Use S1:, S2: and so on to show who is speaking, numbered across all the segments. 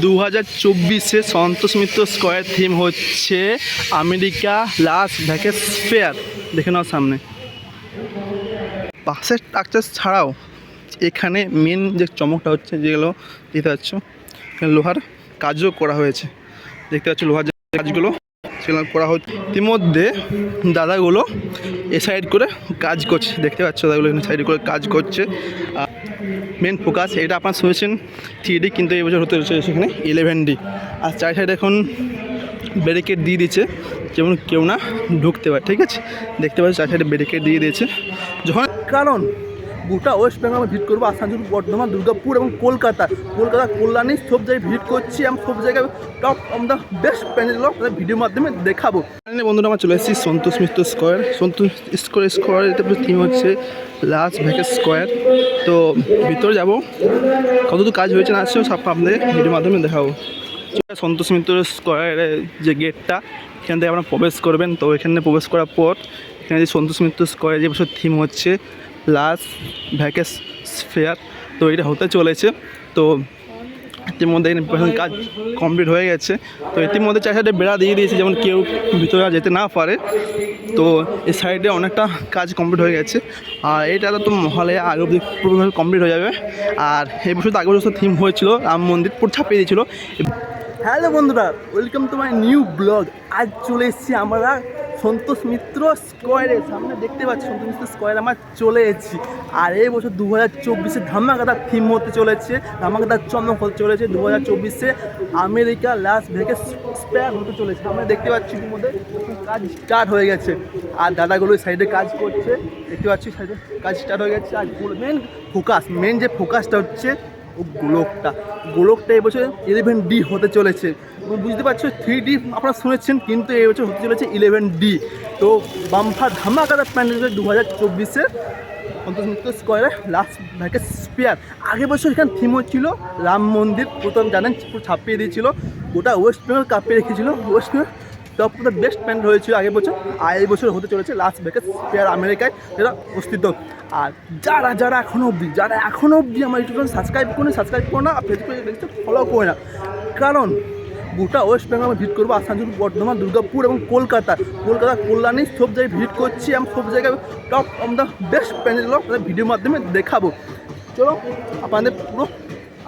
S1: দু হাজার চব্বিশে সন্তোষ মিত্র স্কোয়ার থিম হচ্ছে আমেরিকা লাস ভ্যাকেস ফেয়ার। দেখে নাও সামনে। পাশের স্ট্রাকচার ছাড়াও এখানে মেন যে চমকটা হচ্ছে যেগুলো দেখতে পাচ্ছ লোহার কাজও করা হয়েছে। দেখতে পাচ্ছ লোহার কাজগুলো। সেগুলো করা হচ্ছে। ইতিমধ্যে দাদাগুলো এ সাইড করে কাজ করছে। দেখতে পাচ্ছ দাদাগুলো এখানে সাইড করে কাজ করছে। মেন ফোকাস এটা আপনার শুনেছেন থ্রি ডি কিন্তু বছর হতে চলেছে সেখানে ইলেভেন ডি আর চার সাইডে এখন ব্যারিকেড দিয়ে দিয়েছে। যেমন কেউ না ঢুকতে পারে, ঠিক আছে? দেখতে পাচ্ছি চার সাইডে ব্যারিকেড দিয়ে দিয়েছে। যখন কারণ গোটা ওয়েস্ট বেঙ্গল ভিজিট করব, আসানসোল, বর্ধমান, দুর্গাপুর এবং কলকাতা। কলকাতা, কল্যাণী সব জায়গায় ভিজিট করছি, আমি সব জায়গায় টপ দ্য বেস্ট প্যানেলগুলো ভিডিওর মাধ্যমে দেখাবো। বন্ধুরা, আমার চলে এসেছি Santosh Mitra square Santosh square square এটা থিম হচ্ছে লাস্ট ভ্যাকেস স্কোয়ার তো ভিতরে যাব, কতদূর কাজ হয়েছে না আসছে সব আপনাদের ভিডিওর মাধ্যমে দেখাবো। সন্তোষ মিত্র স্কোয়ারের যে গেটটা এখান থেকে আপনারা প্রবেশ করবেন। তো এখানে প্রবেশ করার পর, এখানে যে সন্তোষ মিত্র স্কোয়ারের যে বছর থিম হচ্ছে লাস্ট ভ্যাকেস ফেয়ার। তো এটা হতে চলেছে। তো ইতিমধ্যে কাজ কমপ্লিট হয়ে গেছে। তো ইতিমধ্যে চার সাইডে বেড়া দিয়ে দিয়েছে, যেমন কেউ ভিতরে যেতে না পারে। তো এই সাইডে অনেকটা কাজ কমপ্লিট হয়ে গেছে। আর এটা তো মহলে আগে অব্দি পুরোভাবে কমপ্লিট হয়ে যাবে। আর এই বছর আগের বছর থিম হয়েছিল, রাম মন্দির পুরো ছাপিয়ে দিয়েছিল। হ্যালো বন্ধুরা welcome to my new blog আজ চলে এসেছি আমরা সন্তোষ মিত্র স্কোয়ারে সামনে দেখতে পাচ্ছি সন্তোষ মিত্র স্কোয়ারে আমরা চলে এসেছি। আর এই বছর দু হাজার চব্বিশে ধামাকাদার থিম হতে চলেছে, ধামাকাদার চমক হতে চলেছে দু হাজার চব্বিশে। আমেরিকা, লাস ভেগাস স্পেয়ার হতে চলেছে। আমরা দেখতে পাচ্ছি ইতিমধ্যে কাজ স্টার্ট হয়ে গেছে। আর দাদাগুলো সাইডে কাজ করছে। দেখতে পাচ্ছি সাইডে কাজ স্টার্ট হয়ে গেছে। আর মেন ফোকাস মেন যে ফোকাসটা হচ্ছে গোলকটা। গোলকটা এবছর ইলেভেন ডি হতে চলেছে। বুঝতে পারছ থ্রি ডি আপনারা শুনেছেন, কিন্তু এবছর হতে চলেছে ইলেভেন ডি তো বাম্ফা ধামাকাদার প্যান্ডেল দু হাজার চব্বিশে। সন্তোষ স্কোয়ারে লাস্ট ভ্যাকেস স্পেয়ার আগের বছর এখানে থিম হচ্ছিল রাম মন্দির, প্রথম জানেন ছাপিয়ে দিয়েছিল। গোটা ওয়েস্ট বেঙ্গল কাঁপিয়ে রেখেছিল। ওয়েস্ট বেঙ্গল দ্য বেস্ট প্যান্ড হয়েছিল আগের বছর আর এই বছর হতে চলেছে লাস্ট ভেকেস স্পেয়ার আমেরিকায় যেটা অস্তিত্ব আর যারা যারা এখনও অবধি, যারা এখনও অবধি আমার ইউটিউব সাবস্ক্রাইব করে সাবস্ক্রাইব করো না ফেসবুকে ফলো করে না। কারণ গোটা ওয়েস্ট বেঙ্গল আমি ভিজিট করব আসানসোল, বর্ধমান, দুর্গাপুর এবং কলকাতা। কলকাতা, কল্যাণী, সব জায়গায় ভিজিট করছি আমি সব জায়গায় টপ অফ দ্য বেস্ট প্যানেলগুলো ভিডিওর মাধ্যমে দেখাবো। চলো, আপনাদের পুরো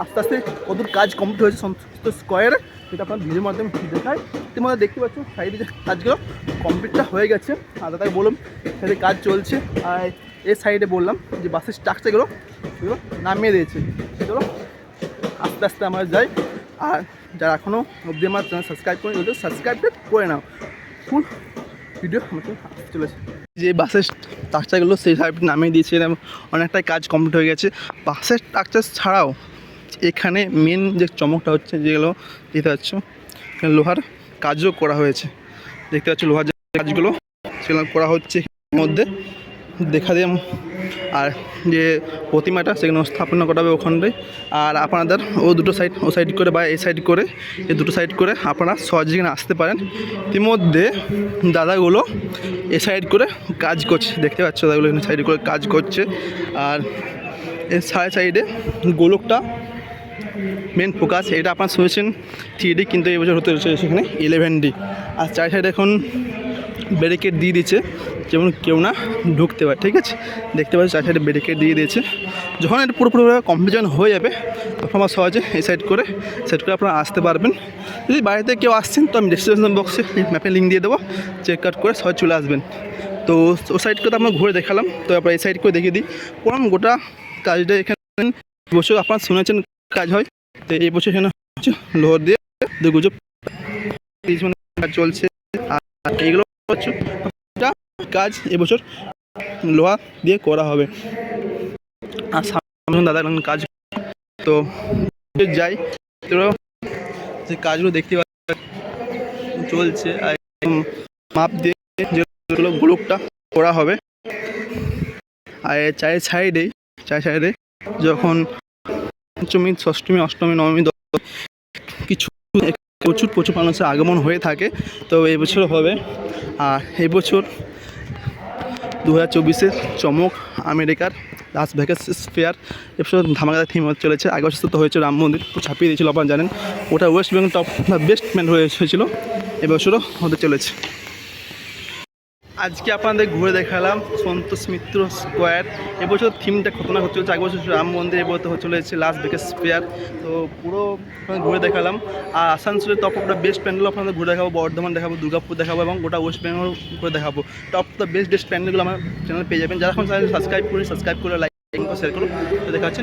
S1: আস্তে আস্তে কতদূর কাজ কমপ্লিট হয়েছে সমস্ত স্কোয়ারে সেটা আপনার ভিডিওর মাধ্যমে দেখায় তোমাদের দেখতে পাচ্ছ সাইডে যে কাজগুলো কমপ্লিটটা হয়ে গেছে। আর দাদাকে বললাম সাইডে কাজ চলছে। আর এই সাইডে বললাম যে বাসের স্ট্রাকচারগুলো সেগুলো নামিয়ে দিয়েছে। সেগুলো আস্তে আস্তে আমরা যাই। আর যারা এখনও অবধি আমার চ্যানেল সাবস্ক্রাইব করে ওদের সাবস্ক্রাইবটা করে নাও। ফুল ভিডিও আমাকে চলেছে। যে বাসের স্ট্রাকচারগুলো সেই সাইড নামিয়ে দিয়েছে, অনেকটাই কাজ কমপ্লিট হয়ে গেছে। বাসের স্ট্রাকচার ছাড়াও এখানে মেন যে চমকটা হচ্ছে যেগুলো দেখতে পাচ্ছ? লোহার কাজও করা হয়েছে। দেখতে পাচ্ছ লোহার কাজগুলো, সেগুলো করা হচ্ছে মধ্যে। দেখা দিয়ে আর যে প্রতিমাটা, সেখানে স্থাপনা করা হবে ওখানটায় আর আপনাদের ও দুটো সাইড ও সাইড করে বা এই সাইড করে এই দুটো সাইড করে আপনারা সহজে আসতে পারেন। ইতিমধ্যে দাদাগুলো এ সাইড করে কাজ করছে। দেখতে পাচ্ছ দাদাগুলো এখানে সাইড করে কাজ করছে। আর এর সাইড সাইডে গোলকটা মেন ফোকাস এটা আপনার শুনেছেন থ্রি ডি কিন্তু এই বছর হতে চলেছে সেখানে ইলেভেন ডি আর চার সাইডে এখন ব্যারিকেড দিয়ে দিয়েছে, যেমন কেউ না ঢুকতে পারে, ঠিক আছে? দেখতে পাচ্ছি চার সাইডে ব্যারিকেড দিয়ে দিয়েছে। যখন এটা পুরোপুরিভাবে কমপ্লিশন হয়ে যাবে, তখন আমার সহজে এই সাইড করে সাইড করে আপনারা আসতে পারবেন। যদি বাড়িতে কেউ আসছেন, তো আমি ডিসক্রিপশন বক্সে ম্যাপে লিঙ্ক দিয়ে দেবো চেক আউট করে সহজ চলে আসবেন। তো ও সাইড করে আমরা ঘুরে দেখালাম, তো আপনার এই সাইড করে দেখিয়ে দিই। কোন গোটা কাজটা এখানে বছর আপনারা শুনেছেন কাজ হয়। তো এই বছর এখানে লোহার দিয়ে দুগুজো মানে কাজ চলছে। আর এইগুলো কাজ এবছর লোহা দিয়ে করা হবে। আর সামনে দাদা কাজ তো যাই যে কাজগুলো দেখতে চলছে। আর মাপ দিয়ে যেগুলো গ্রুপটা করা হবে। আর চায়ের চারি সাইডে চারি সাইডে যখন পঞ্চমী, ষষ্ঠমী, অষ্টমী, নবমী, দশমী কিছু প্রচুর প্রচুর মানুষের আগমন হয়ে থাকে। তো এবছর হবে, আর এবছর দু হাজার চব্বিশের চমক আমেরিকার লাস ভেগাস ফেয়ার এবছর ধামাকাদার থিম চলেছে। আগের বছর তো হয়েছে রাম মন্দির ছাপিয়ে দিয়েছিল আপনারা জানেন। ওটা West Bengal top best man হয়ে হয়েছিল। এবছরও হতে চলেছে। আজকে আপনাদের ঘুরে দেখালাম সন্তোষ মিত্র স্কোয়ার। এবছর থিমটা খতরনাক হচ্ছে চলেছে আগের বছর রাম মন্দির, এবছর হচ্ছে চলেছে লাস্ট ভেগাস ফেয়ার তো পুরো ঘুরে দেখালাম। আর আসানসোলের top of the best pandal আপনাদের ঘুরে দেখাবো, বর্ধমান দেখাবো, দুর্গাপুর দেখাবো এবং গোটা ওয়েস্ট বেঙ্গল ঘুরে দেখাবো। টপ দ্য বেস্ট বেস্ট প্যান্ডেলগুলো আমার চ্যানেল পেয়ে যাবেন। যারা এখন সাবস্ক্রাইব করে সাবস্ক্রাইব করে লাইক শেয়ার করুন। তো দেখা হচ্ছে